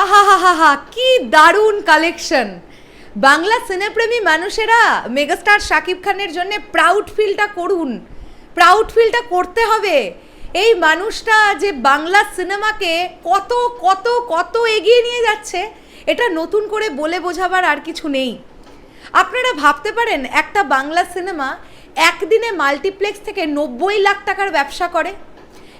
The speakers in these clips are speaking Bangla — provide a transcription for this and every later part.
আহা হা হা হা কি দারুণ কালেকশন বাংলা সিনেপ্রেমী মানুষেরা মেগাস্টার শাকিব খানের জন্য প্রাউড ফিলটা করুন। প্রাউড ফিলটা করতে হবে। এই মানুষটা যে বাংলা সিনেমাকে কত কত কত এগিয়ে নিয়ে যাচ্ছে, এটা নতুন করে বলে বোঝাবার আর কিছু নেই। আপনারা ভাবতে পারেন, একটা বাংলা সিনেমা একদিনে মাল্টিপ্লেক্স থেকে নব্বই লাখ টাকার ব্যবসা করে।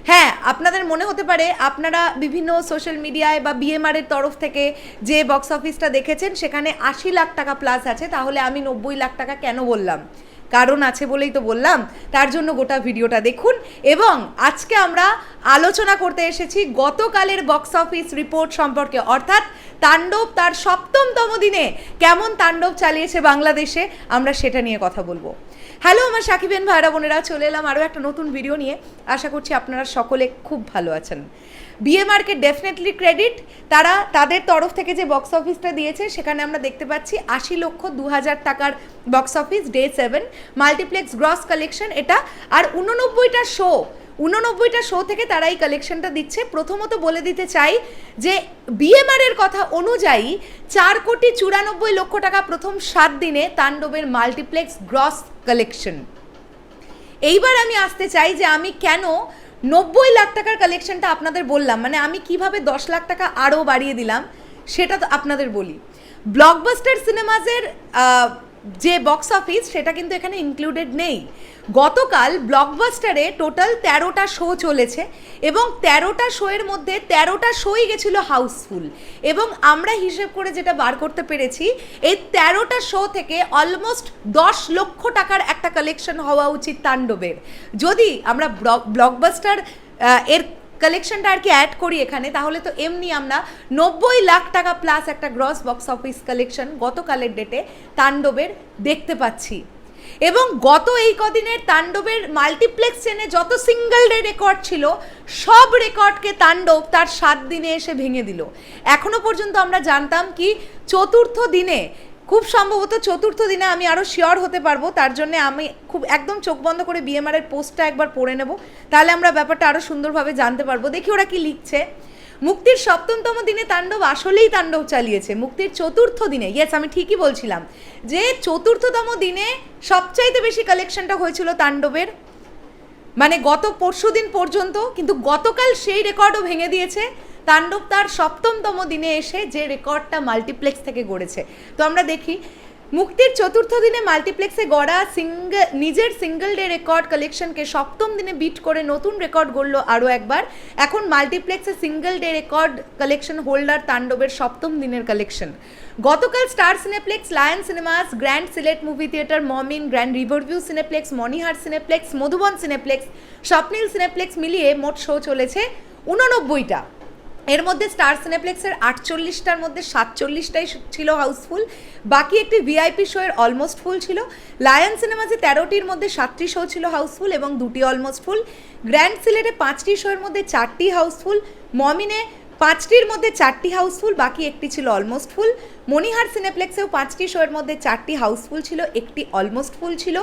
হ্যাঁ আপনাদের মনে হতে পারে আপনারা বিভিন্ন সোশ্যাল মিডিয়ায় বা বিএমআর এর তরফ থেকে যে বক্স অফিসটা দেখেছেন, সেখানে আশি লাখ টাকা প্লাস আছে, তাহলে আমি নব্বই লাখ টাকা কেন বললাম? কারণ আছে বলেই তো বললাম, তার জন্য গোটা ভিডিওটা দেখুন। এবং আজকে আমরা আলোচনা করতে এসেছি গতকালের বক্স অফিস রিপোর্ট সম্পর্কে, অর্থাৎ তাণ্ডব তার সপ্তমতম দিনে কেমন তাণ্ডব চালিয়েছে বাংলাদেশে, আমরা সেটা নিয়ে কথা বলব। হ্যালো, আমার সাকিবেন ভাইরা বোনেরা, চলে এলাম আরও একটা নতুন ভিডিও নিয়ে। আশা করছি আপনারা সকলে খুব ভালো আছেন। বিএমআরকে ডেফিনেটলি ক্রেডিট তারা তাদের তরফ থেকে যে বক্স অফিসটা দিয়েছে, সেখানে আমরা দেখতে পাচ্ছি আশি লক্ষ দু হাজার টাকার box office day seven multiplex gross collection এটা আর উননব্বইটা শো উননব্বইটা শো থেকে তারা এই কালেকশনটা দিচ্ছে। প্রথমত বলে দিতে চাই যে বিএমআর এর কথা অনুযায়ী চার কোটি চুরানব্বই লক্ষ টাকা প্রথম সাত দিনে তাণ্ডবের মাল্টিপ্লেক্স গ্রস কালেকশন এইবার আমি আসতে চাই যে আমি কেন নব্বই লাখ টাকার কালেকশনটা আপনাদের বললাম? মানে আমি কীভাবে দশ লাখ টাকা আরও বাড়িয়ে দিলাম? সেটা তো আপনাদের বলি। ব্লকবাস্টার সিনেমাজের যে বক্স অফিস সেটা কিন্তু এখানে ইনক্লুডেড নেই। গতকাল ব্লকবাস্টারে টোটাল তেরোটা শো চলেছে এবং তেরোটা শোয়ের মধ্যে তেরোটা শোই গেছিল হাউসফুল এবং আমরা হিসেব করে যেটা বার করতে পেরেছি, এই তেরোটা শো থেকে অলমোস্ট দশ লক্ষ টাকার একটা কালেকশন হওয়া উচিত তাণ্ডবের। যদি আমরা ব্লকবাস্টার এর কালেকশনটা আর কি অ্যাড করি এখানে, তাহলে তো এমনি আমরা নব্বই লাখ টাকা প্লাস একটা গ্রস বক্স অফিস কালেকশন গতকালের ডেটে তাণ্ডবের দেখতে পাচ্ছি। এবং গত এই কদিনের তাণ্ডবের মাল্টিপ্লেক্স চেনে যত সিঙ্গল ডে রেকর্ড ছিল, সব রেকর্ডকে তাণ্ডব তার সাত দিনে এসে ভেঙে দিল। এখনও পর্যন্ত আমরা জানতাম কি চতুর্থ দিনে খুব সম্ভবত চতুর্থ দিনে আমি আরও শিওর হতে পারব, তার জন্য আমি খুব একদম চোখ বন্ধ করে বিএমআর এর পোস্টটা একবার পড়ে নেব, তাহলে আমরা ব্যাপারটা আরও সুন্দরভাবে জানতে পারব। দেখি ওরা কি লিখছে। মুক্তির সপ্তমতম দিনে তাণ্ডব আসলেই তাণ্ডব চালিয়েছে, মুক্তির চতুর্থ দিনে ইয়েস আমি ঠিকই বলছিলাম, যে চতুর্থতম দিনে সবচাইতে বেশি কালেকশনটা হয়েছিল তাণ্ডবের। মানে গত পরশু দিন পর্যন্ত, কিন্তু গতকাল সেই রেকর্ডও ভেঙে দিয়েছে। তাণ্ডব তার সপ্তমতম দিনে এসে যে রেকর্ডটা মাল্টিপ্লেক্স থেকে গড়েছে। তো আমরা দেখি মুক্তির চতুর্থ দিনে মাল্টিপ্লেক্সে গড়া সিঙ্গল নিজের সিঙ্গল ডে রেকর্ড কালেকশনকে সপ্তম দিনে বিট করে নতুন রেকর্ড গড়ল আরও একবার। এখন মাল্টিপ্লেক্সে single day record collection holder তাণ্ডবের সপ্তম দিনের কালেকশন। গতকাল Star Cineplex, Lion Cinemas, Grand Sylhet movie theatre, Momin, Grand Riverview Cineplex Monihar Cineplex, Modhuban Cineplex, Swapnil Cineplex মিলিয়ে মোট শো চলেছে উননব্বইটা। এর মধ্যে স্টার সিনেপ্লেক্সের আটচল্লিশটার মধ্যে সাতচল্লিশটাই ছিল হাউসফুল। বাকি একটি ভিআইপি শো এর অলমোস্ট ফুল ছিল। লায়ন সিনেমাসে তেরোটির মধ্যে সাতটি শো ছিল হাউসফুল এবং দুটি অলমোস্ট ফুল গ্র্যান্ড সিলেটে পাঁচটি শোয়ের মধ্যে চারটি হাউসফুল। মমিনে পাঁচটির মধ্যে চারটি হাউসফুল, বাকি একটি ছিল অলমোস্ট ফুল মনিহার সিনেপ্লেক্সেও পাঁচটি শোয়ের মধ্যে চারটি হাউসফুল ছিল, একটি অলমোস্ট ফুল ছিল।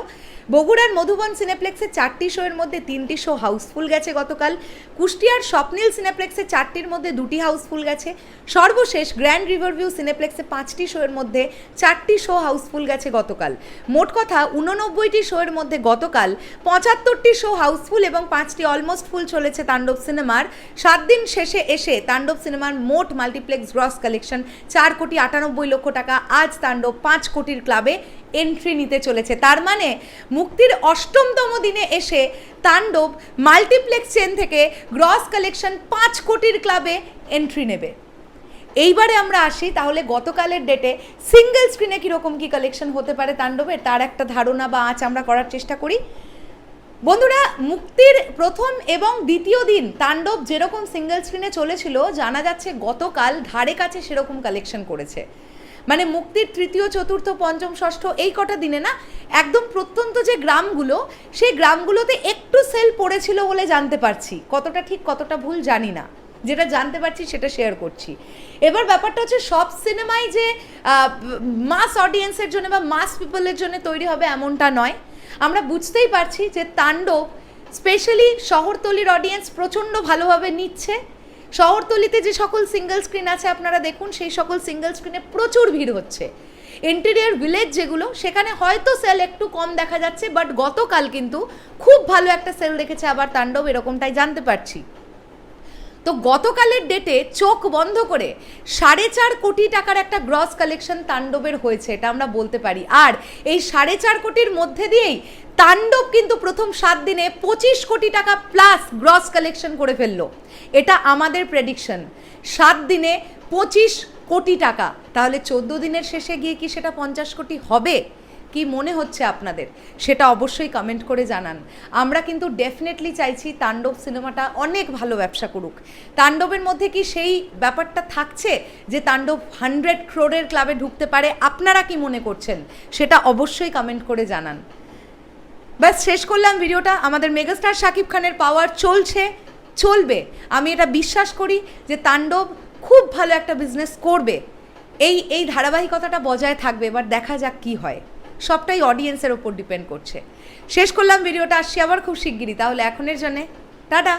বগুড়ার মধুবন সিনেপ্লেক্সে চারটি শোয়ের মধ্যে তিনটি শো হাউসফুল গেছে গতকাল। কুষ্টিয়ার স্বপ্নীল সিনেপ্লেক্সে চারটির মধ্যে দুটি হাউসফুল গেছে। সর্বশেষ গ্র্যান্ড রিভারভিউ সিনেপ্লেক্সে পাঁচটি শোয়ের মধ্যে চারটি শো হাউসফুল গেছে গতকাল। মোট কথা, উননব্বইটি শোয়ের মধ্যে গতকাল পঁচাত্তরটি শো হাউসফুল এবং পাঁচটি অলমোস্ট ফুল চলেছে তাণ্ডব সিনেমার। সাত দিন শেষে এসে তাণ্ডব সিনেমার মোট মাল্টিপ্লেক্স গ্রস কালেকশন চার কোটি আটানব্বই লক্ষ টাকা আজ তাণ্ডব পাঁচ কোটির ক্লাবে এন্ট্রি নিতে চলেছে। তার মানে মুক্তির অষ্টমতম দিনে এসে তাণ্ডব মাল্টিপ্লেক্স চেন থেকে গ্রস কালেকশন পাঁচ কোটির ক্লাবে এন্ট্রি নেবে। এইবারে আমরা আসি, তাহলে গতকালের ডেটে সিঙ্গেল স্ক্রিনে কীরকম কী কালেকশন হতে পারে তাণ্ডবের? তার একটা ধারণা বা আঁচ আমরা করার চেষ্টা করি। বন্ধুরা, মুক্তির প্রথম এবং দ্বিতীয় দিন তাণ্ডব যেরকম সিঙ্গেল স্ক্রিনে চলেছিল, জানা যাচ্ছে গতকাল ধারে কাছে সেরকম কালেকশন করেছে। মানে মুক্তির তৃতীয়, চতুর্থ, পঞ্চম, ষষ্ঠ এই কটা দিনে না, একদম প্রত্যন্ত যে গ্রামগুলো, সেই গ্রামগুলোতে একটু সেল পড়েছিল বলে জানতে পারছি। কতটা ঠিক, কতটা ভুল জানি না। যেটা জানতে পারছি, সেটা শেয়ার করছি। এবার ব্যাপারটা হচ্ছে, সব সিনেমাই যে মাস অডিয়েন্সের জন্য বা মাস পিপলের জন্য তৈরি হবে এমনটা নয়। আমরা বুঝতেই পারছি যে তাণ্ডব স্পেশালি শহরতলির অডিয়েন্স প্রচণ্ড ভালোভাবে নিচ্ছে। শহরতলিতে যে সকল সিঙ্গেল স্ক্রিন আছে, আপনারা দেখুন, সেই সকল সিঙ্গেল স্ক্রিনে প্রচুর ভিড় হচ্ছে। ইন্টেরিয়ার ভিলেজ যেগুলো, সেখানে হয়তো সেল একটু কম দেখা যাচ্ছে বাট গতকাল কিন্তু খুব ভালো একটা সেল দেখেছে আবার তাণ্ডব, এরকমটাই জানতে পারছি। তো গতকালের ডেটে চোখ বন্ধ করে সাড়ে চার কোটি টাকার একটা গ্রস কালেকশন তাণ্ডবের হয়েছে, এটা আমরা বলতে পারি। আর এই সাড়ে চার কোটির মধ্যে দিয়েই তাণ্ডব কিন্তু প্রথম সাত দিনে পঁচিশ কোটি টাকা প্লাস গ্রস কালেকশন করে ফেলল। এটা আমাদের প্রেডিকশন সাত দিনে পঁচিশ কোটি টাকা। তাহলে চোদ্দ দিনের শেষে গিয়ে কি সেটা পঞ্চাশ কোটি হবে? কি মনে হচ্ছে আপনাদের? সেটা অবশ্যই কমেন্ট করে জানান। আমরা কিন্তু ডেফিনেটলি চাইছি তাণ্ডব সিনেমাটা অনেক ভালো ব্যবসা করুক। তাণ্ডবের মধ্যে কি সেই ব্যাপারটা থাকছে যে তাণ্ডব হান্ড্রেড ক্রোডের ক্লাবে ঢুকতে পারে? আপনারা কি মনে করছেন? সেটা অবশ্যই কমেন্ট করে জানান। ব্যাস, শেষ করলাম ভিডিওটা। আমাদের মেগাস্টার শাকিব খানের পাওয়ার চলছে, চলবে। আমি এটা বিশ্বাস করি যে তাণ্ডব খুব ভালো একটা বিজনেস করবে। এই এই ধারাবাহিকতাটা বজায় থাকবে, এবার দেখা যাক কি হয়। সবটাই অডিয়েন্সের ওপর ডিপেন্ড করছে। শেষ করলাম ভিডিওটা, আসছি আবার খুব শিগগিরই, তাহলে এখনের জন্যে, টাটা!